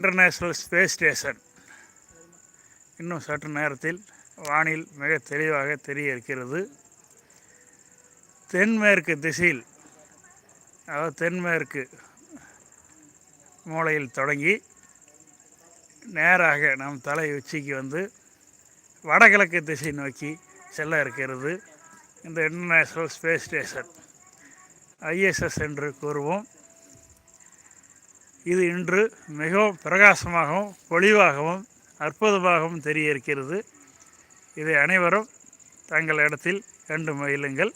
International space station இன்னும் சற்று நேரத்தில் வானில் மிக தெளிவாக தெரிய இருக்கிறது தென்மேற்கு திசையில் அதாவது தென்மேற்கு மூலையில் தொடங்கி நேராக நம் தலை உச்சிக்கு வந்து வடகிழக்கு திசை நோக்கி செல்ல இருக்கிறது. இந்த இன்டர்நேஷ்னல் ஸ்பேஸ் ஸ்டேஷன் ஐஎஸ்எஸ் என்று கூறுவோம். இது இன்று மிகவும் பிரகாசமாகவும் பொலிவாகவும் அற்புதமாகவும் தெரிய இருக்கிறது இதை அனைவரும் தங்கள் இடத்தில் கண்டு மகிழுங்கள்.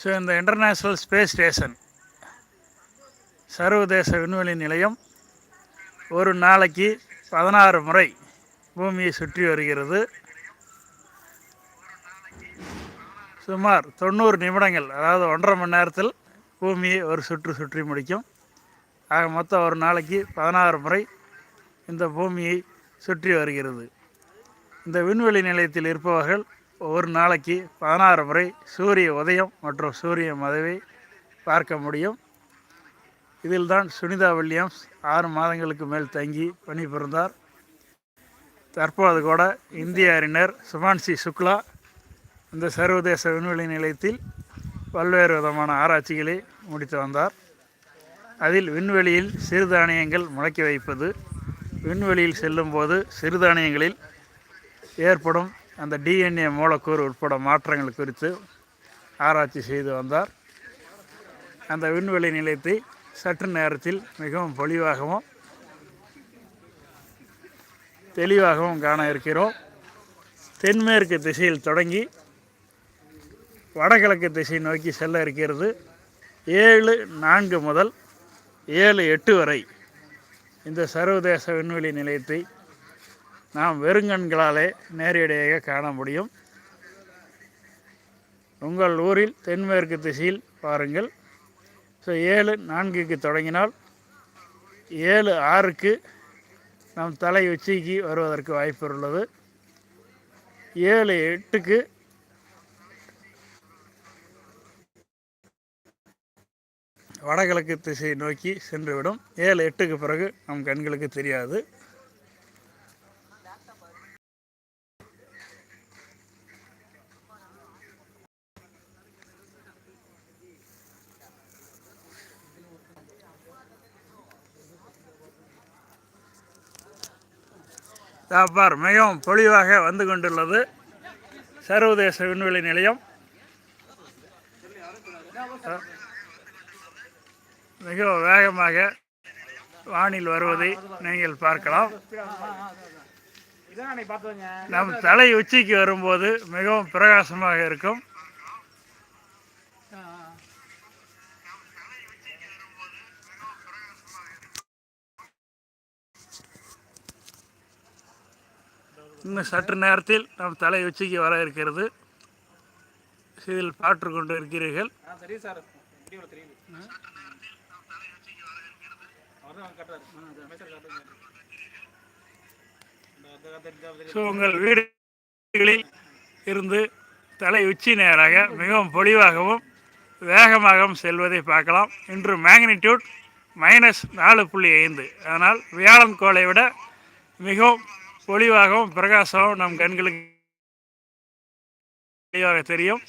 ஸோ இந்த இன்டர்நேஷ்னல் ஸ்பேஸ் ஸ்டேஷன் சர்வதேச விண்வெளி நிலையம் ஒரு நாளைக்கு பதினாறு முறை பூமியை சுற்றி வருகிறது. சுமார் தொண்ணூறு நிமிடங்கள் அதாவது ஒன்றரை மணி நேரத்தில் பூமியை ஒரு சுற்று சுற்றி முடிக்கும். ஆக மொத்தம் ஒரு நாளைக்கு பதினாறு முறை இந்த பூமியை சுற்றி வருகிறது. இந்த விண்வெளி நிலையத்தில் இருப்பவர்கள் ஒரு நாளைக்கு பதினாறு முறை சூரிய உதயம் மற்றும் சூரிய மதவை பார்க்க முடியும். இதில் தான் சுனிதா வில்லியம்ஸ் ஆறு மாதங்களுக்கு மேல் தங்கி பணிபுரிந்தார். தற்போது கூட இந்திய அறிஞர் சுபான்சி சுக்லா இந்த சர்வதேச விண்வெளி நிலையத்தில் பல்வேறு விதமான ஆராய்ச்சிகளை முடித்து வந்தார். அதில் விண்வெளியில் சிறுதானியங்கள் முளைக்க வைப்பது விண்வெளியில் செல்லும்போது சிறுதானியங்களில் ஏற்படும் அந்த டிஎன்ஏ மூலக்கூறு உட்பட மாற்றங்கள் குறித்து ஆராய்ச்சி செய்து வந்தார். அந்த விண்வெளி நிலையத்தை சற்று நேரத்தில் மிகவும் பொலிவாகவும் தெளிவாகவும் காண இருக்கிறோம். தென்மேற்கு திசையில் தொடங்கி வடகிழக்கு திசை நோக்கி செல்ல இருக்கிறது. ஏழு நான்கு முதல் ஏழு எட்டு வரை இந்த சர்வதேச விண்வெளி நிலையத்தை நாம் வெறுங்கண்களாலே நேரடியாக காண முடியும். உங்கள் ஊரில் தென்மேற்கு திசையில் பாருங்கள். ஸோ ஏழு நான்குக்கு தொடங்கினால் ஏழு ஆறுக்கு நம் தலை உச்சிக்கு வருவதற்கு வாய்ப்பு உள்ளது ஏழு எட்டுக்கு வடகிழக்கு திசையை நோக்கி சென்றுவிடும். ஏழு எட்டுக்கு பிறகு நம் கண்களுக்கு தெரியாது. தாப்பார் மிகவும் பொலிவாக வந்து கொண்டுள்ளது. சர்வதேச விண்வெளி நிலையம். மிக வேகமாக வானில் வருவதை நீங்கள் பார்க்கலாம். நம் தலை உச்சிக்கு வரும்போது மிகவும் பிரகாசமாக இருக்கும். இன்னும் சற்று நேரத்தில் நம் தலை உச்சிக்கு வர இருக்கிறது. இதில் பாற்று கொண்டு இருக்கிறீர்கள். ஸோ உங்கள் வீடுகளில் இருந்து தலை உச்சி நேராக மிகவும் பொலிவாகவும் வேகமாக செல்வதை பார்க்கலாம். இன்று மேக்னிடியூட் மைனஸ் நாலு புள்ளி ஐந்து. அதனால் வியாழன் கோளை விட மிகவும் ஒளிவாகவும் பிரகாசமும் நம் கண்களுக்கு தெளிவாக தெரியும்.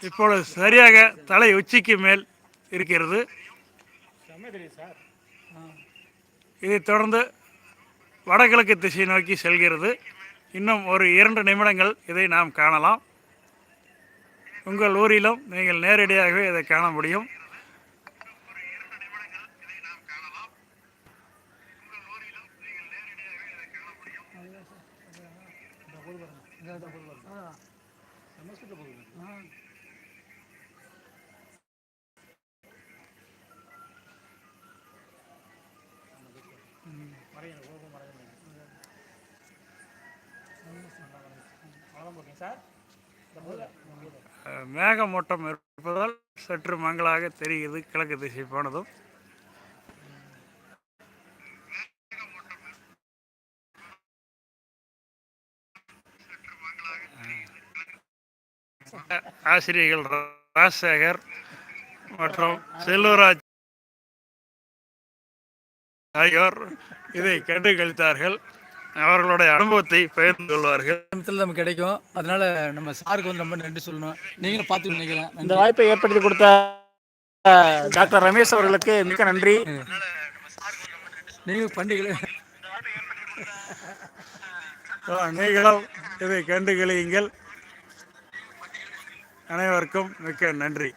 இப்பொழுது சரியாக தலை உச்சிக்கு மேல் இருக்கிறது. இதைத் தொடர்ந்து வடகிழக்கு திசை நோக்கி செல்கிறது. இன்னும் ஒரு இரண்டு நிமிடங்கள் இதை நாம் காணலாம். உங்கள் ஊரிலும் நீங்கள் நேரடியாகவே இதை காண முடியும். மேகமூட்டம் இருப்பதால் சற்று மங்களாக தெரிகிறது கிழக்கு திசை போனதும். ஆசிரியர்கள் ராஜசேகர் மற்றும் செல்லூராஜ் ஆகியோர் இதை கண்டு கழித்தார்கள் அவர்களுடைய அனுபவத்தை பகிர்ந்து கொள்வார்கள். நமக்கு கிடைக்கும். அதனால நம்ம சாருக்கு வந்து ரொம்ப நன்றி சொல்லணும். நீங்களும் பார்த்து நினைக்கிறேன். இந்த வாய்ப்பை ஏற்படுத்தி கொடுத்த டாக்டர் ரமேஷ் அவர்களுக்கு மிக்க நன்றி. நீங்களும் பண்டிகை நீங்களும் இதை கண்டு கழியுங்கள். அனைவருக்கும் மிக்க நன்றி.